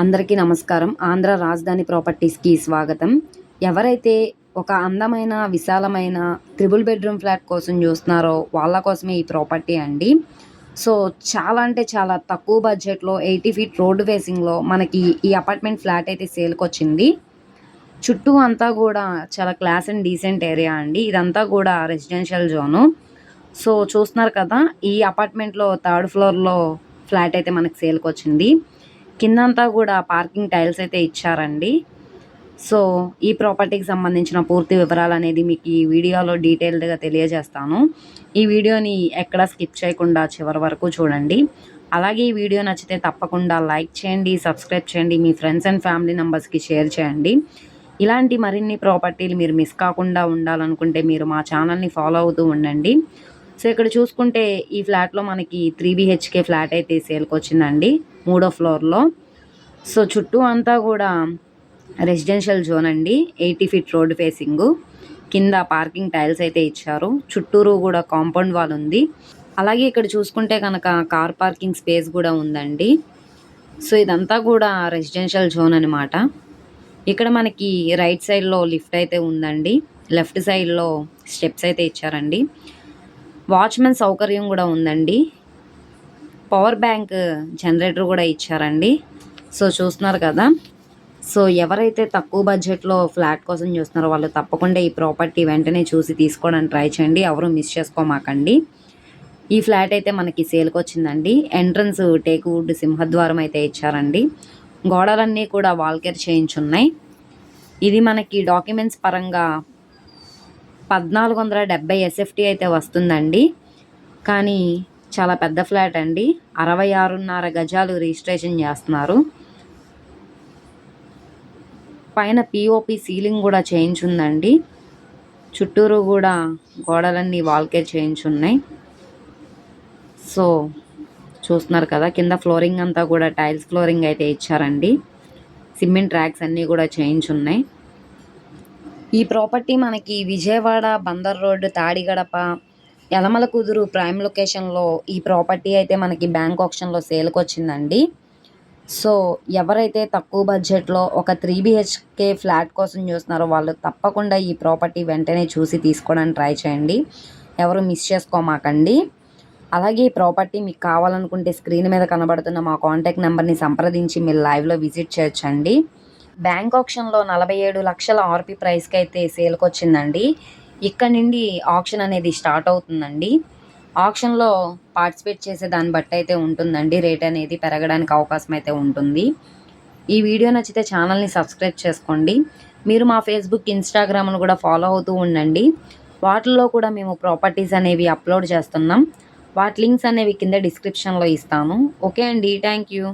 అందరికీ నమస్కారం. ఆంధ్ర రాజధాని ప్రాపర్టీస్కి స్వాగతం. ఎవరైతే ఒక అందమైన విశాలమైన త్రిబుల్ బెడ్రూమ్ ఫ్లాట్ కోసం చూస్తున్నారో వాళ్ళ కోసమే ఈ ప్రాపర్టీ అండి. సో చాలా అంటే చాలా తక్కువ బడ్జెట్లో ఎయిటీ ఫీట్ రోడ్డు ఫేసింగ్లో మనకి ఈ అపార్ట్మెంట్ ఫ్లాట్ అయితే సేల్కి వచ్చింది. చుట్టూ అంతా కూడా చాలా క్లాస్ అండ్ డీసెంట్ ఏరియా అండి. ఇదంతా కూడా రెసిడెన్షియల్ జోను. సో చూస్తున్నారు కదా ఈ అపార్ట్మెంట్లో థర్డ్ ఫ్లోర్లో ఫ్లాట్ అయితే మనకి సేల్కి వచ్చింది. కిందంతా కూడా పార్కింగ్ టైల్స్ అయితే ఇచ్చారండి. సో ఈ ప్రాపర్టీకి సంబంధించిన పూర్తి వివరాలు అనేది మీకు ఈ వీడియోలో డీటెయిల్డ్గా తెలియజేస్తాను. ఈ వీడియోని ఎక్కడ స్కిప్ చేయకుండా చివరి వరకు చూడండి. అలాగే ఈ వీడియో నచ్చితే తప్పకుండా లైక్ చేయండి సబ్స్క్రైబ్ చేయండి మీ ఫ్రెండ్స్ అండ్ ఫ్యామిలీ మెంబర్స్కి షేర్ చేయండి. ఇలాంటి మరిన్ని ప్రాపర్టీలు మీరు మిస్ కాకుండా ఉండాలనుకుంటే మీరు మా ఛానల్ని ఫాలో అవుతూ ఉండండి. సో ఇక్కడ చూసుకుంటే ఈ ఫ్లాట్లో మనకి త్రీ బిహెచ్కే ఫ్లాట్ అయితే సేల్కి వచ్చిందండి మూడో ఫ్లోర్లో. సో చుట్టూ అంతా కూడా రెసిడెన్షియల్ జోన్ అండి ఎయిటీ ఫీట్ రోడ్ ఫేసింగ్. కింద పార్కింగ్ టైల్స్ అయితే ఇచ్చారు చుట్టూరు కూడా కాంపౌండ్ వాల్ ఉంది. అలాగే ఇక్కడ చూసుకుంటే కనుక కార్ పార్కింగ్ స్పేస్ కూడా ఉందండి. సో ఇదంతా కూడా రెసిడెన్షియల్ జోన్ అనమాట ఇక్కడ మనకి రైట్ సైడ్లో లిఫ్ట్ అయితే ఉందండి లెఫ్ట్ సైడ్లో స్టెప్స్ అయితే ఇచ్చారండి. వాచ్మెన్ సౌకర్యం కూడా ఉందండి. పవర్ బ్యాంక్ జనరేటర్ కూడా ఇచ్చారండి. సో చూస్తున్నారు కదా. సో ఎవరైతే తక్కువ బడ్జెట్లో ఫ్లాట్ కోసం చూస్తున్నారో వాళ్ళు తప్పకుండా ఈ ప్రాపర్టీ వెంటనే చూసి తీసుకోవడానికి ట్రై చేయండి. ఎవరు మిస్ చేసుకోమాకండి. ఈ ఫ్లాట్ అయితే మనకి సేల్కి వచ్చిందండి. ఎంట్రన్స్ టేక్వుడ్ సింహద్వారం అయితే ఇచ్చారండి. గోడలన్నీ కూడా వాల్కేర్ చేయించున్నాయి. ఇది మనకి డాక్యుమెంట్స్ పరంగా పద్నాలుగు వందల డెబ్బై ఎస్ఎఫ్టీ అయితే వస్తుందండి. కానీ చాలా పెద్ద ఫ్లాట్ అండి. అరవై ఆరున్నర గజాలు రిజిస్ట్రేషన్ చేస్తున్నారు. పైన పిఓపి సీలింగ్ కూడా చేయించుందండి చుట్టూరు కూడా గోడలన్నీ వాల్కే చేయించున్నాయి సో చూస్తున్నారు కదా కింద ఫ్లోరింగ్ అంతా కూడా టైల్స్ ఫ్లోరింగ్ అయితే ఇచ్చారండి. సిమెంట్ ట్రాక్స్ అన్నీ కూడా చేయించున్నాయి ఈ ప్రాపర్టీ మనకి విజయవాడ బందర్ రోడ్ తాడిగడప యలమల కుదురు ప్రైమ్ లొకేషన్లో ఈ ప్రాపర్టీ అయితే మనకి బ్యాంక్ ఆప్షన్లో సేల్కి వచ్చిందండి. సో ఎవరైతే తక్కువ బడ్జెట్లో ఒక త్రీ బిహెచ్కే ఫ్లాట్ కోసం చూస్తున్నారో వాళ్ళు తప్పకుండా ఈ ప్రాపర్టీ వెంటనే చూసి తీసుకోవడానికి ట్రై చేయండి. ఎవరు మిస్ చేసుకోమాకండి. అలాగే ఈ ప్రాపర్టీ మీకు కావాలనుకుంటే స్క్రీన్ మీద కనబడుతున్న మా కాంటాక్ట్ నెంబర్ని సంప్రదించి మీరు లైవ్లో విజిట్ చేయొచ్చండి. బ్యాంక్ ఆప్షన్లో నలభై ఏడు లక్షల ఆర్పి ప్రైస్కి అయితే సేల్కి వచ్చిందండి ఇక్కడ నుండి ఆప్షన్ అనేది స్టార్ట్ అవుతుందండి. ఆప్షన్లో పార్టిసిపేట్ చేసే దాన్ని బట్టి అయితే ఉంటుందండి. రేట్ అనేది పెరగడానికి అవకాశం అయితే ఉంటుంది. ఈ వీడియో నచ్చితే ఛానల్ని సబ్స్క్రైబ్ చేసుకోండి. మీరు మా ఫేస్బుక్ ఇన్స్టాగ్రామ్ను కూడా ఫాలో అవుతూ ఉండండి. వాటిల్లో కూడా మేము ప్రాపర్టీస్ అనేవి అప్లోడ్ చేస్తున్నాం. వాటి లింక్స్ అనేవి కింద డిస్క్రిప్షన్లో ఇస్తాను. ఓకే అండి. Thank you